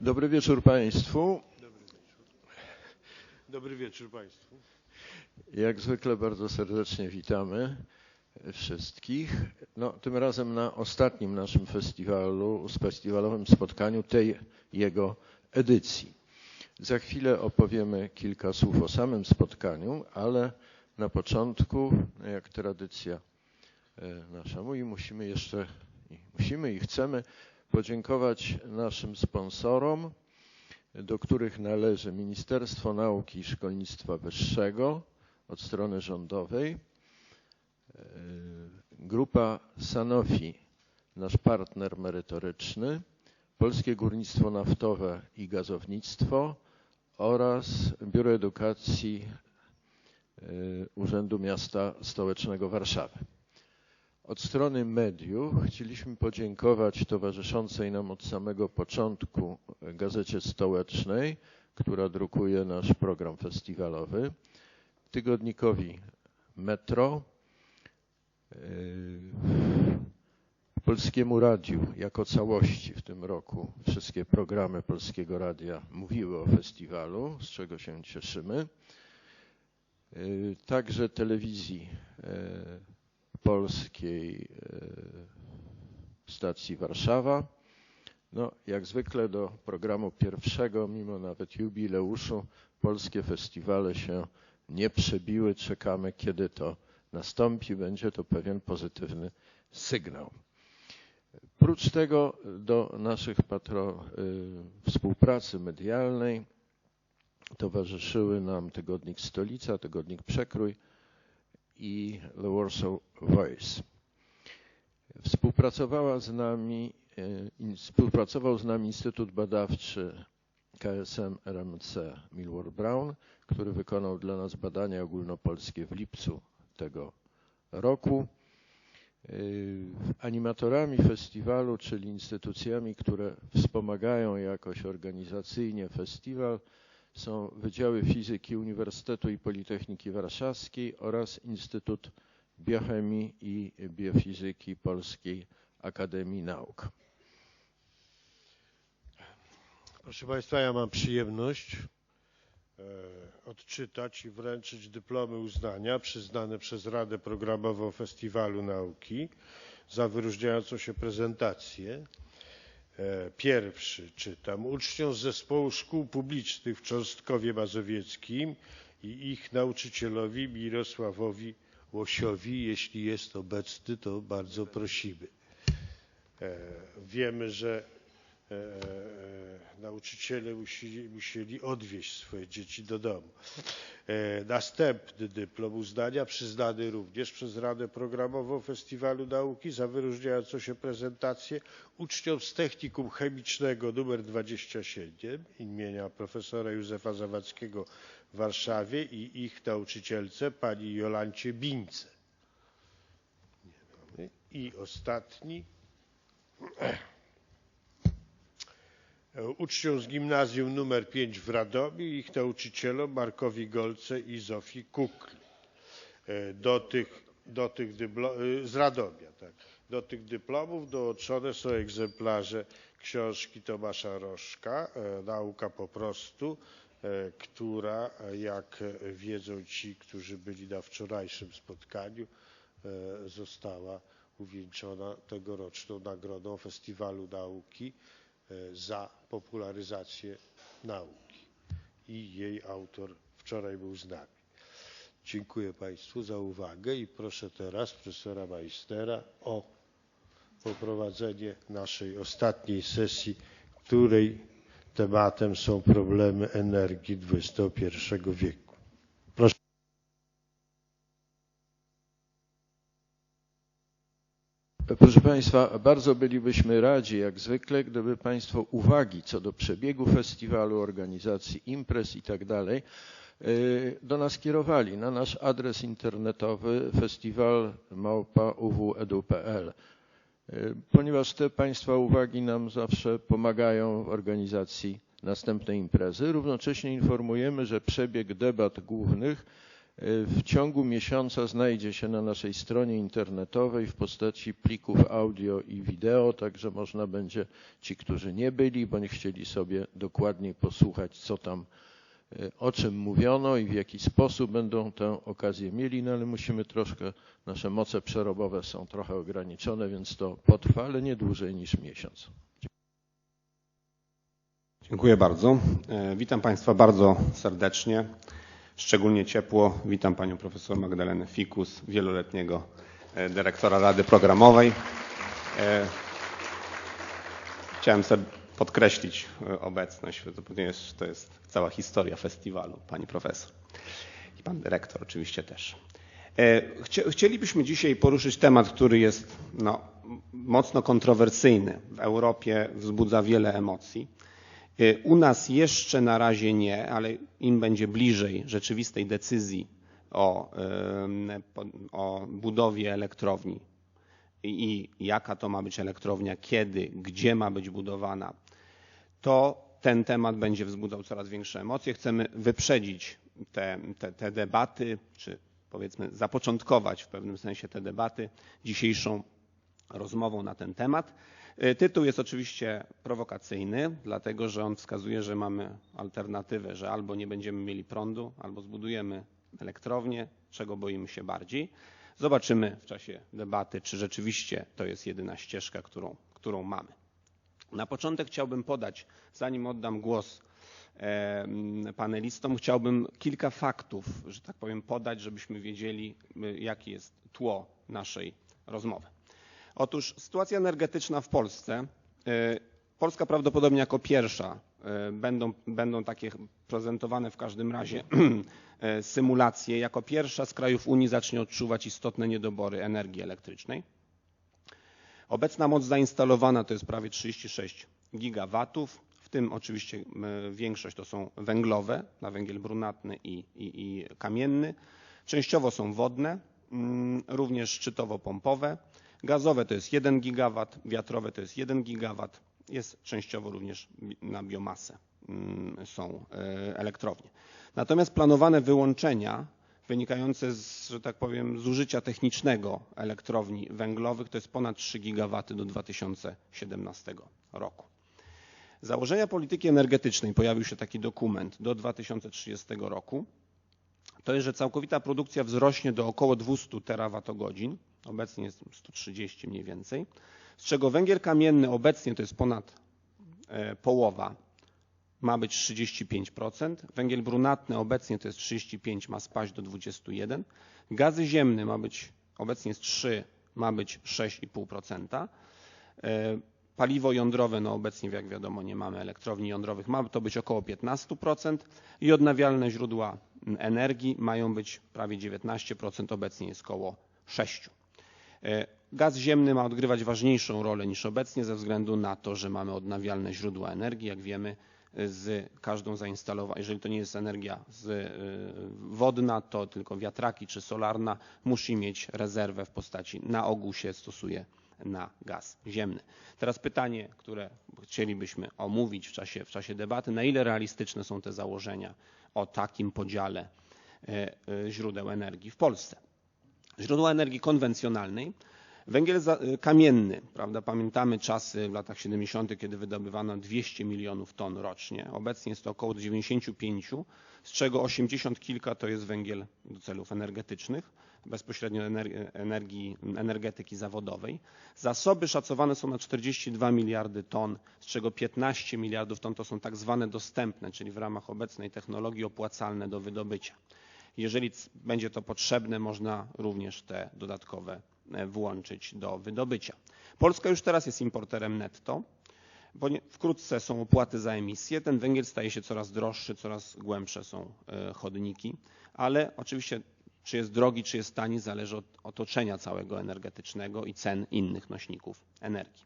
Dobry wieczór Państwu. Dobry wieczór Państwu. Jak zwykle bardzo serdecznie witamy wszystkich. No, tym razem na ostatnim naszym festiwalu, festiwalowym spotkaniu tej jego edycji. Za chwilę opowiemy kilka słów o samym spotkaniu, ale na początku, jak tradycja e, nasza mówi, musimy jeszcze, musimy i chcemy podziękować naszym sponsorom, do których należy Ministerstwo Nauki i Szkolnictwa Wyższego od strony rządowej, e, grupa Sanofi, nasz partner merytoryczny, Polskie Górnictwo Naftowe i Gazownictwo oraz Biuro Edukacji e, Urzędu Miasta Stołecznego Warszawy. Od strony mediów chcieliśmy podziękować towarzyszącej nam od samego początku Gazecie Stołecznej, która drukuje nasz program festiwalowy, tygodnikowi Metro, yy, Polskiemu Radiu jako całości w tym roku. Wszystkie programy Polskiego Radia mówiły o festiwalu, z czego się cieszymy. Yy, także telewizji yy, polskiej stacji Warszawa. No, jak zwykle do programu pierwszego, mimo nawet jubileuszu, polskie festiwale się nie przebiły. Czekamy, kiedy to nastąpi. Będzie to pewien pozytywny sygnał. Prócz tego do naszych patro, y, współpracy medialnej towarzyszyły nam tygodnik Stolica, tygodnik Przekrój i The Warsaw Voice. Współpracowała z nami, y, współpracował z nami Instytut Badawczy KSM RMC Milward Brown, który wykonał dla nas badania ogólnopolskie w lipcu tego roku. Y, animatorami festiwalu, czyli instytucjami, które wspomagają jakoś organizacyjnie festiwal, są Wydziały Fizyki Uniwersytetu i Politechniki Warszawskiej oraz Instytut Biochemii i Biofizyki Polskiej Akademii Nauk. Proszę Państwa, ja mam przyjemność e, odczytać i wręczyć dyplomy uznania przyznane przez Radę Programową Festiwalu Nauki za wyróżniającą się prezentację. E, pierwszy czytam. Uczniom z zespołu szkół publicznych w Cząstkowie Mazowieckim i ich nauczycielowi Mirosławowi Łosiowi, jeśli jest obecny, to bardzo prosimy. E, wiemy, że nauczyciele musieli, musieli odwieźć swoje dzieci do domu. E, następny dyplom uznania przyznany również przez Radę Programową Festiwalu Nauki za wyróżniającą się prezentację uczniom z Technikum Chemicznego nr 27 imienia profesora Józefa Zawadzkiego w Warszawie i ich nauczycielce pani Jolancie Bińce. I ostatni uczniom z gimnazjum nr pięć w radomiu i ich nauczycielom markowi golce i zofii kukli e, do tych, do tych e, z radomia tak. do tych dyplomów dołączone są egzemplarze książki tomasza rożka e, nauka po prostu która jak wiedzą ci którzy byli na wczorajszym spotkaniu została uwieńczona tegoroczną nagrodą festiwalu nauki za popularyzację nauki i jej autor wczoraj był z nami. Dziękuję Państwu za uwagę i proszę teraz profesora Meistera o poprowadzenie naszej ostatniej sesji, której tematem są problemy energii XXI wieku. Proszę Państwa, bardzo bylibyśmy radzi, jak zwykle, gdyby Państwo uwagi co do przebiegu festiwalu, organizacji imprez i tak dalej do nas kierowali na nasz adres internetowy festiwal.uwedu.pl ponieważ te Państwa uwagi nam zawsze pomagają w organizacji następnej imprezy. Równocześnie informujemy, że przebieg debat głównych w ciągu miesiąca znajdzie się na naszej stronie internetowej w postaci plików audio i wideo, także można będzie ci, którzy nie byli, bądź chcieli sobie dokładniej posłuchać, co tam, o czym mówiono i w jaki sposób będą tę okazję mieli, no ale musimy troszkę, nasze moce przerobowe są trochę ograniczone, więc to potrwa, ale nie dłużej niż miesiąc. Dziękuję bardzo. Witam Państwa bardzo serdecznie. Szczególnie ciepło witam Panią Profesor Magdalenę Fikus, wieloletniego dyrektora Rady Programowej. Chciałem sobie podkreślić obecność, to jest, to jest cała historia festiwalu, Pani Profesor i Pan Dyrektor oczywiście też. Chcielibyśmy dzisiaj poruszyć temat, który jest no, mocno kontrowersyjny. W Europie wzbudza wiele emocji. U nas jeszcze na razie nie, ale im będzie bliżej rzeczywistej decyzji o, o budowie elektrowni i jaka to ma być elektrownia, kiedy, gdzie ma być budowana, to ten temat będzie wzbudzał coraz większe emocje. Chcemy wyprzedzić te, te, te debaty, czy powiedzmy zapoczątkować w pewnym sensie te debaty dzisiejszą rozmową na ten temat. Tytuł jest oczywiście prowokacyjny, dlatego że on wskazuje, że mamy alternatywę, że albo nie będziemy mieli prądu, albo zbudujemy elektrownię, czego boimy się bardziej. Zobaczymy w czasie debaty, czy rzeczywiście to jest jedyna ścieżka, którą, którą mamy. Na początek chciałbym podać, zanim oddam głos panelistom, chciałbym kilka faktów, że tak powiem, podać, żebyśmy wiedzieli, jakie jest tło naszej rozmowy. Otóż sytuacja energetyczna w Polsce. Polska prawdopodobnie jako pierwsza będą, będą takie prezentowane w każdym razie symulacje. Jako pierwsza z krajów Unii zacznie odczuwać istotne niedobory energii elektrycznej. Obecna moc zainstalowana to jest prawie 36 gigawatów, w tym oczywiście większość to są węglowe, na węgiel brunatny i, i, i kamienny. Częściowo są wodne, również szczytowo-pompowe. Gazowe to jest 1 gigawat, wiatrowe to jest 1 gigawat, jest częściowo również na biomasę są elektrownie. Natomiast planowane wyłączenia wynikające z, że tak powiem, zużycia technicznego elektrowni węglowych to jest ponad 3 gigawaty do 2017 roku. Założenia polityki energetycznej, pojawił się taki dokument do 2030 roku, to jest, że całkowita produkcja wzrośnie do około 200 terawatogodzin, obecnie jest 130 mniej więcej, z czego węgiel kamienny obecnie to jest ponad połowa, ma być 35%, węgiel brunatny obecnie to jest 35, ma spaść do 21, gazy ziemne ma być, obecnie jest 3, ma być 6,5%, paliwo jądrowe, no obecnie jak wiadomo nie mamy elektrowni jądrowych, ma to być około 15% i odnawialne źródła energii mają być prawie 19%, obecnie jest około 6%. Gaz ziemny ma odgrywać ważniejszą rolę niż obecnie ze względu na to, że mamy odnawialne źródła energii. Jak wiemy, z każdą zainstalowaną, jeżeli to nie jest energia z wodna, to tylko wiatraki czy solarna musi mieć rezerwę w postaci, na ogół się stosuje na gaz ziemny. Teraz pytanie, które chcielibyśmy omówić w czasie, w czasie debaty, na ile realistyczne są te założenia o takim podziale źródeł energii w Polsce. Źródła energii konwencjonalnej Węgiel kamienny, prawda, pamiętamy czasy w latach 70., kiedy wydobywano 200 milionów ton rocznie. Obecnie jest to około 95, z czego 80 kilka to jest węgiel do celów energetycznych, bezpośrednio energii, energetyki zawodowej. Zasoby szacowane są na 42 miliardy ton, z czego 15 miliardów ton to są tak zwane dostępne, czyli w ramach obecnej technologii opłacalne do wydobycia. Jeżeli będzie to potrzebne, można również te dodatkowe włączyć do wydobycia. Polska już teraz jest importerem netto, bo wkrótce są opłaty za emisję. Ten węgiel staje się coraz droższy, coraz głębsze są chodniki, ale oczywiście czy jest drogi, czy jest tani zależy od otoczenia całego energetycznego i cen innych nośników energii.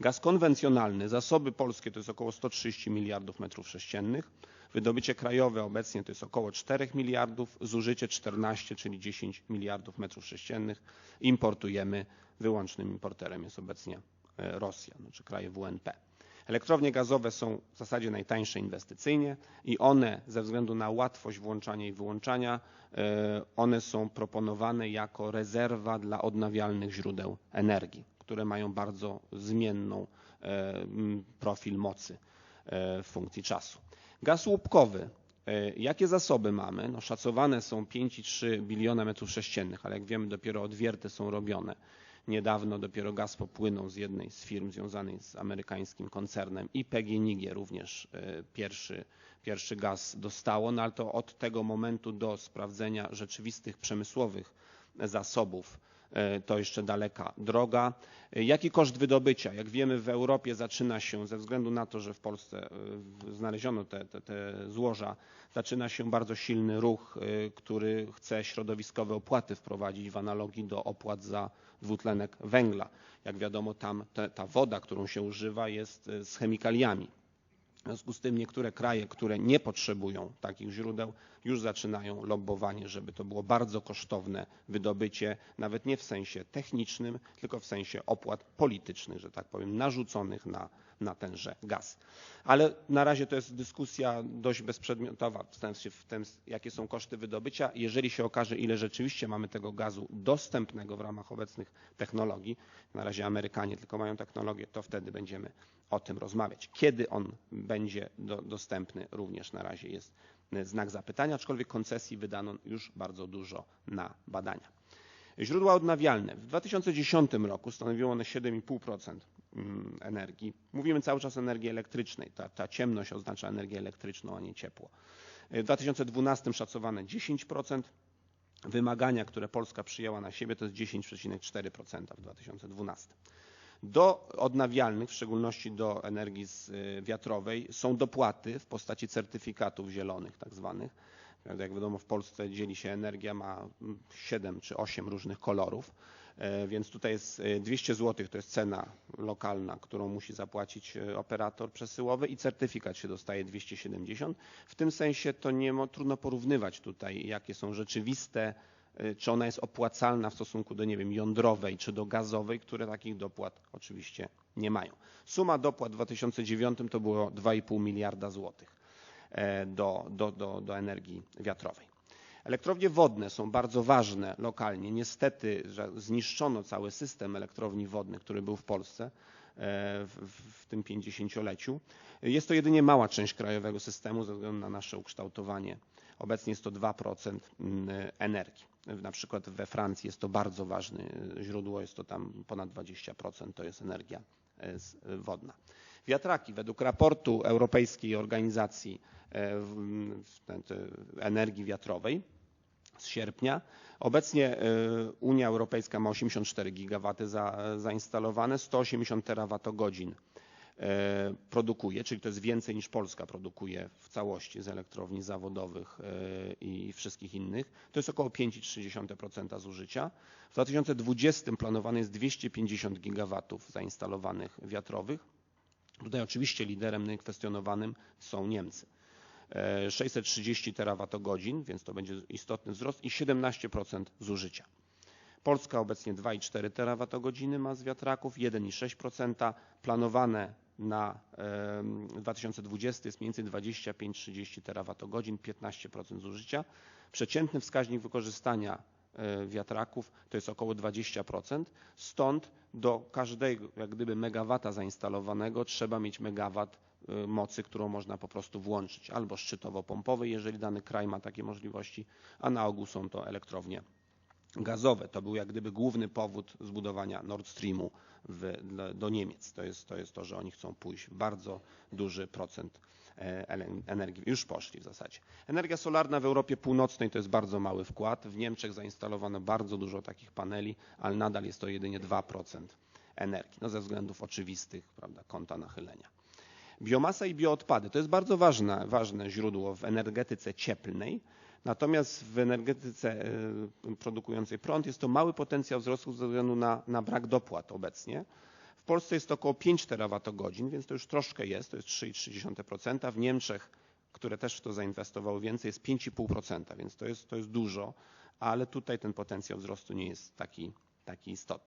Gaz konwencjonalny, zasoby polskie to jest około 130 miliardów metrów sześciennych. Wydobycie krajowe obecnie to jest około 4 miliardów, zużycie 14, czyli 10 miliardów metrów sześciennych. Importujemy, wyłącznym importerem jest obecnie Rosja, znaczy kraje WNP. Elektrownie gazowe są w zasadzie najtańsze inwestycyjnie i one ze względu na łatwość włączania i wyłączania, one są proponowane jako rezerwa dla odnawialnych źródeł energii, które mają bardzo zmienną profil mocy w funkcji czasu. Gaz łupkowy. Jakie zasoby mamy? No szacowane są 5,3 biliona metrów sześciennych, ale jak wiemy dopiero odwierty są robione. Niedawno dopiero gaz popłynął z jednej z firm związanej z amerykańskim koncernem i PGNiG również pierwszy, pierwszy gaz dostało, no ale to od tego momentu do sprawdzenia rzeczywistych przemysłowych zasobów to jeszcze daleka droga. Jaki koszt wydobycia? Jak wiemy w Europie zaczyna się ze względu na to, że w Polsce znaleziono te, te, te złoża, zaczyna się bardzo silny ruch, który chce środowiskowe opłaty wprowadzić w analogii do opłat za dwutlenek węgla. Jak wiadomo tam te, ta woda, którą się używa jest z chemikaliami. W związku z tym niektóre kraje, które nie potrzebują takich źródeł, już zaczynają lobbowanie, żeby to było bardzo kosztowne wydobycie, nawet nie w sensie technicznym, tylko w sensie opłat politycznych, że tak powiem, narzuconych na, na tenże gaz. Ale na razie to jest dyskusja dość bezprzedmiotowa w sensie w tym, jakie są koszty wydobycia. Jeżeli się okaże, ile rzeczywiście mamy tego gazu dostępnego w ramach obecnych technologii, na razie Amerykanie tylko mają technologię, to wtedy będziemy o tym rozmawiać. Kiedy on będzie do, dostępny również na razie jest znak zapytania, aczkolwiek koncesji wydano już bardzo dużo na badania. Źródła odnawialne. W 2010 roku stanowiły one 7,5% energii. Mówimy cały czas o energii elektrycznej. Ta, ta ciemność oznacza energię elektryczną, a nie ciepło. W 2012 szacowane 10%. Wymagania, które Polska przyjęła na siebie to jest 10,4% w 2012. Do odnawialnych, w szczególności do energii wiatrowej są dopłaty w postaci certyfikatów zielonych tak zwanych. Jak wiadomo w Polsce dzieli się energia, ma 7 czy 8 różnych kolorów, więc tutaj jest 200 zł to jest cena lokalna, którą musi zapłacić operator przesyłowy i certyfikat się dostaje 270. W tym sensie to nie trudno porównywać tutaj jakie są rzeczywiste czy ona jest opłacalna w stosunku do, nie wiem, jądrowej czy do gazowej, które takich dopłat oczywiście nie mają. Suma dopłat w 2009 to było 2,5 miliarda złotych do, do, do, do energii wiatrowej. Elektrownie wodne są bardzo ważne lokalnie. Niestety że zniszczono cały system elektrowni wodnych, który był w Polsce w, w tym 50-leciu. Jest to jedynie mała część krajowego systemu ze względu na nasze ukształtowanie. Obecnie jest to 2% energii. Na przykład we Francji jest to bardzo ważne źródło, jest to tam ponad 20%, to jest energia wodna. Wiatraki według raportu Europejskiej Organizacji Energii Wiatrowej z sierpnia. Obecnie Unia Europejska ma 84 gigawaty za, zainstalowane, 180 terawatogodzin produkuje, czyli to jest więcej niż Polska produkuje w całości z elektrowni zawodowych i wszystkich innych. To jest około 5,3% zużycia. W 2020 planowane jest 250 gigawatów zainstalowanych wiatrowych. Tutaj oczywiście liderem niekwestionowanym są Niemcy. 630 terawatogodzin, więc to będzie istotny wzrost i 17% zużycia. Polska obecnie 2,4 terawatogodziny ma z wiatraków, 1,6%. Planowane na 2020 jest więcej 25-30 terawatogodzin, 15% zużycia. Przeciętny wskaźnik wykorzystania wiatraków to jest około 20%. Stąd do każdego jak gdyby megawata zainstalowanego trzeba mieć megawat mocy, którą można po prostu włączyć albo szczytowo-pompowej, jeżeli dany kraj ma takie możliwości, a na ogół są to elektrownie gazowe. To był jak gdyby główny powód zbudowania Nord Streamu w, do Niemiec. To jest, to jest to, że oni chcą pójść bardzo duży procent energii. Już poszli w zasadzie. Energia solarna w Europie Północnej to jest bardzo mały wkład. W Niemczech zainstalowano bardzo dużo takich paneli, ale nadal jest to jedynie 2% energii. No ze względów oczywistych, prawda, kąta nachylenia. Biomasa i bioodpady to jest bardzo ważne, ważne źródło w energetyce cieplnej. Natomiast w energetyce produkującej prąd jest to mały potencjał wzrostu ze względu na, na brak dopłat obecnie. W Polsce jest to około 5 terawatogodzin, więc to już troszkę jest, to jest 3,3%. W Niemczech, które też w to zainwestowały więcej, jest 5,5%, więc to jest, to jest dużo, ale tutaj ten potencjał wzrostu nie jest taki, taki istotny.